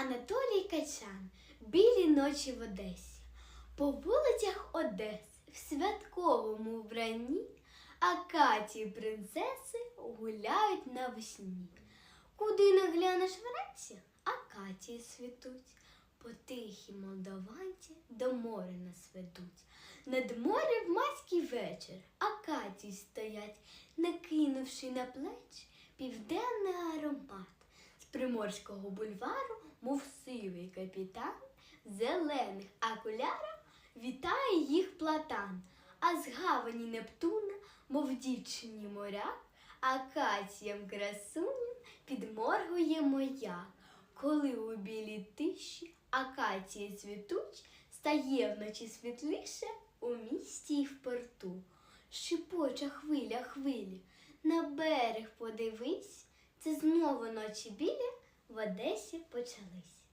Анатолій Качан. Білі ночі в Одесі. По вулицях Одеси в святковому вбранні Акації принцеси гуляють навесні. Куди не глянеш вранці, акації світуть. По тихій молдаванці до моря нас ведуть. Над морем майський вечір акації стоять, накинувши на плечі південний аромат. З приморського бульвару, мов сивий капітан, зелених окулярах вітає їх платан, а з гавані Нептуна, мов дівчині моряк, акаціям красуням підморгує моя. Коли у білій тиші акації цвітуть, стає вночі світліше у місті й в порту. Шипоча хвиля хвилі, на берег подивись, це знову ночі білі в Одесі почались.